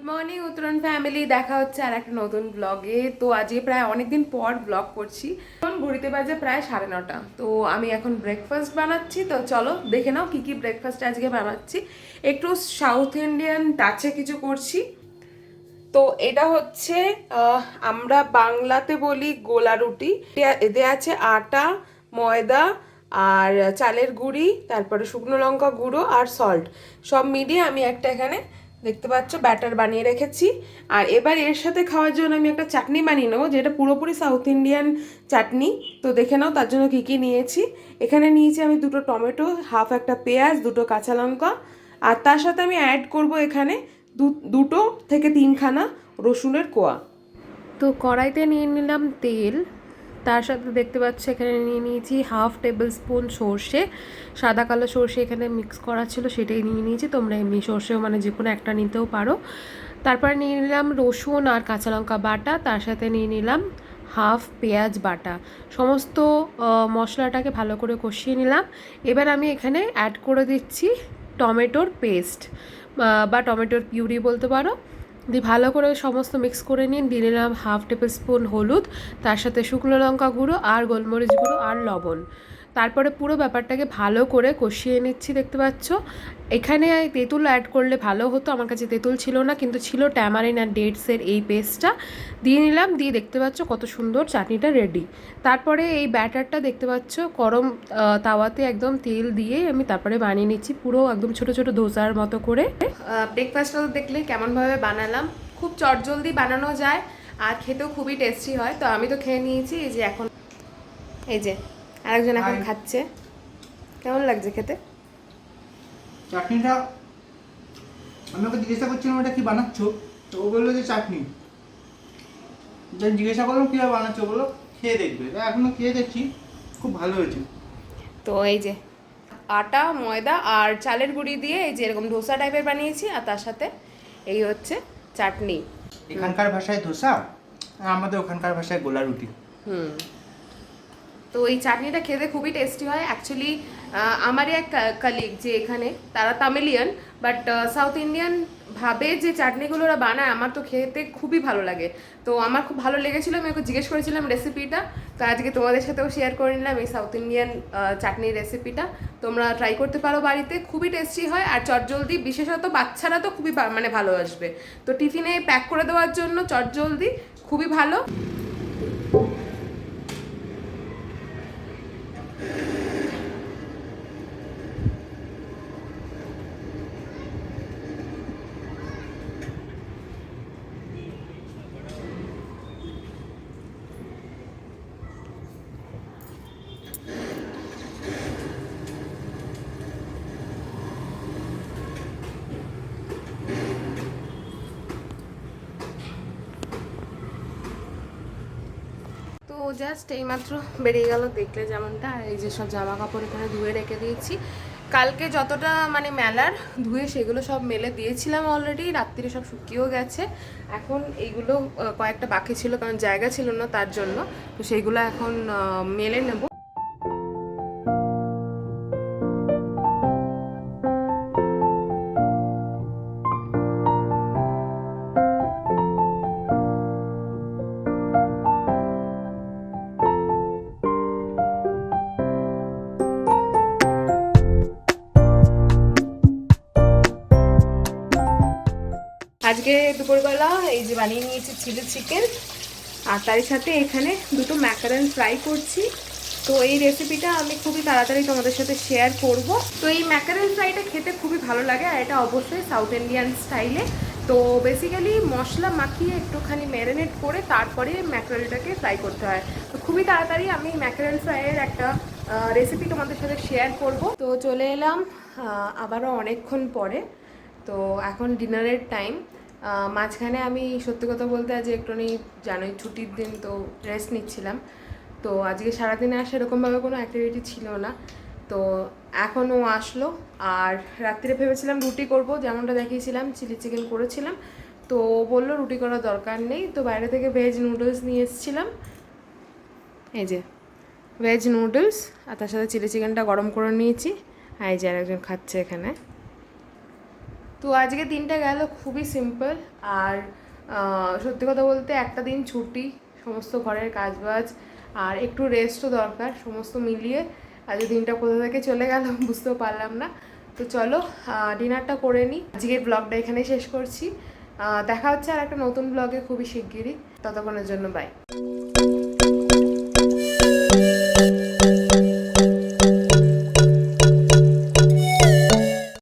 Good morning উত্তরণ family দেখা হচ্ছে আর একটা নতুন ব্লগে তো আজকে প্রায় অনেকদিন পর ব্লগ করছি। এখন ঘুরিতে বাজে প্রায় সাড়ে নটা। তো আমি এখন ব্রেকফাস্ট বানাচ্ছি। তো চলো দেখে নাও কি কি ব্রেকফাস্ট আজকে বানাচ্ছি। একটু সাউথ ইন্ডিয়ান টাচে কিছু করছি। তো এটা হচ্ছে আমরা বাংলাতে বলি গোলা রুটি। এতে আছে আটা, ময়দা আর চালের গুঁড়ি, তারপরে শুকনো লঙ্কা গুঁড়ো আর সল্ট সব মিলিয়ে আমি একটা এখানে দেখতে পাচ্ছ ব্যাটার বানিয়ে রেখেছি। আর এবার এর সাথে খাওয়ার জন্য আমি একটা চাটনি বানিয়ে নেব, যেটা পুরোপুরি সাউথ ইন্ডিয়ান চাটনি। তো দেখে নাও তার জন্য কী কী নিয়েছি। এখানে নিয়েছি আমি দুটো টমেটো হাফ একটা পেঁয়াজ, দুটো কাঁচা লঙ্কা। আর তার সাথে আমি অ্যাড করব এখানে দুটো থেকে তিনখানা রসুনের কোয়া। তো কড়াইতে নিয়ে নিলাম তেল। তার সাথে দেখতে পাচ্ছ এখানে নিয়ে নিয়েছি হাফ টেবিল স্পুন সর্ষে, সাদা কালো সর্ষে এখানে মিক্স করা ছিল, সেটাই নিয়ে নিয়েছি। তোমরা এমনি সর্ষেও মানে যে কোনো একটা নিতেও পারো। তারপর নিয়ে নিলাম রসুন আর কাঁচা লঙ্কা বাটা, তার সাথে নিয়ে নিলাম হাফ পেঁয়াজ বাটা। সমস্ত মশলাটাকে ভালো করে কষিয়ে নিলাম। এবার আমি এখানে অ্যাড করে দিচ্ছি টমেটোর পেস্ট বা টমেটোর পিউরি বলতে পারো। দিয়ে ভালো করে সমস্ত মিক্স করে নিন। দিয়ে নিলাম হাফ টেবিল স্পুন হলুদ, তার সাথে শুকনো লঙ্কা গুঁড়ো আর গোলমরিচ গুঁড়ো আর লবণ। তারপরে পুরো ব্যাপারটাকে ভালো করে কষিয়ে নিচ্ছি, দেখতে পাচ্ছ? এখানে তেঁতুল অ্যাড করলে ভালো হতো, আমার কাছে তেঁতুল ছিল না, কিন্তু ছিল ট্যামারিন আর ডেটসের এই পেস্টটা দিয়ে নিলাম, দিয়ে দেখতে পাচ্ছ কত সুন্দর চাটনিটা রেডি তারপরে এই ব্যাটারটা দেখতে পাচ্ছ, গরম তাওয়াতে একদম তেল দিয়ে আমি তারপরে বানিয়ে নিচ্ছি, পুরো একদম ছোট ছোট ধোসার মতো করে। ব্রেকফাস্টটা দেখলে কেমনভাবে বানালাম। খুব চটজলদি বানানো যায়, আর খেতেও খুবই টেস্টি হয়। তো আমি তো খেয়ে নিয়েছি, এই যে এখন, এই যে। আরেকজন এখন খাচ্ছে। কেমন লাগছে খেতে? চাটনিটা আমি ওকে জিজ্ঞাসা করছিলাম এটা কি বানাচ্ছ? তো ও বলল যে চাটনি। জিজ্ঞাসা করলাম কীভাবে বানাচ্ছ? বলল খেয়ে দেখবে। এখনও খেয়ে দেখছি খুব ভালো হয়েছে। তো এই যে আটা ময়দা আর চালের গুঁড়ি দিয়ে এই যে এরকম ধোসা টাইপের বানিয়েছি আর তার সাথে এই হচ্ছে চাটনি। এখানকার ভাষায় ধোসা আর আমাদের ওখানকার ভাষায় গোলা রুটি। হুম। তো এই চাটনিটা খেতে খুবই টেস্টি হয়। অ্যাকচুয়ালি আমারই এক কালিগ যে এখানে, তারা তামিলিয়ান বাট সাউথ ইন্ডিয়ান ভাবে যে চাটনিগুলো ওরা বানায়, আমার তো খেতে খুবই ভালো লাগে। তো আমার খুব ভালো লেগেছিলো, আমি ওকে জিজ্ঞেস করেছিলাম রেসিপিটা তো আজকে তোমাদের সাথেও শেয়ার করে নিলাম এই সাউথ ইন্ডিয়ান চাটনির রেসিপিটা তোমরা ট্রাই করতে পারো বাড়িতে, খুবই টেস্টি হয়। আর চটজলদি, বিশেষত বাচ্চারা তো খুবই মানে ভালোবাসবে। তো টিফিনে প্যাক করে দেওয়ার জন্য চটজলদি খুবই ভালো তো জাস্ট এইমাত্র বেরিয়ে গেল, দেখলে যেমনটা। এই যে সব জামা কাপড় এখানে ধুয়ে রেখে দিয়েছি। কালকে যতটা মানে মেলার ধুয়ে সেগুলো সব মেলে দিয়েছিলাম অলরেডি রাত্রিরে সব শুকিয়েও গেছে। এখন এইগুলো কয়েকটা বাকি ছিল, কারণ জায়গা ছিল না তার জন্য। তো সেইগুলো এখন মেলে নেব। আজকে দুপুরবেলা এই যে বানিয়ে নিয়েছি চিলি চিকেন। আর তার সাথে এখানে দুটো ম্যাকারন ফ্রাই করছি। তো এই রেসিপিটা আমি খুবই তাড়াতাড়ি তোমাদের সাথে শেয়ার করব। তো এই ম্যাকারন ফ্রাইটা খেতে খুবই ভালো লাগে আর এটা অবশ্যই সাউথ ইন্ডিয়ান স্টাইলে। তো বেসিক্যালি মশলা মাখিয়ে একটুখানি ম্যারিনেট করে তারপরে ম্যাকারেলটাকে ফ্রাই করতে হয়। তো খুবই তাড়াতাড়ি আমি ম্যাকারেল ফ্রাইয়ের একটা রেসিপি তোমাদের সাথে শেয়ার করব। তো চলে এলাম আবারও অনেকক্ষণ পরে। তো এখন ডিনারের টাইম মাঝখানে আমি সত্যি কথা বলতে আজ একটুখানি জানোই ছুটির দিন, তো রেস্ট নিচ্ছিলাম। তো আজকে সারাদিনে আর সেরকমভাবে কোনো অ্যাক্টিভিটি ছিল না। তো এখন ও আসলো। আর রাত্রে ভেবেছিলাম রুটি করব, যেমনটা দেখিয়েছিলাম চিলি চিকেন করেছিলাম। তো বলল রুটি করার দরকার নেই, তো বাইরে থেকে ভেজ নুডলস নিয়ে এসেছিলাম। এই যে ভেজ নুডলস আর তার সাথে চিলি চিকেনটা গরম করে নিয়েছি। আর এই যে আরেকজন খাচ্ছে এখানে। তো আজকে দিনটা গেল খুবই সিম্পল আর সত্যি কথা বলতে একটা দিন ছুটি, সমস্ত ঘরের কাজবাজ আর একটু রেস্টও দরকার, সমস্ত মিলিয়ে। আজকে দিনটা কোথা থেকে চলে গেল বুঝতেও পারলাম না। তো চলো ডিনারটা করে নিই আজকের ব্লগটা এখানেই শেষ করছি। দেখা হচ্ছে আর একটা নতুন ব্লগে খুবই শিগগিরই। ততক্ষণের জন্য বাই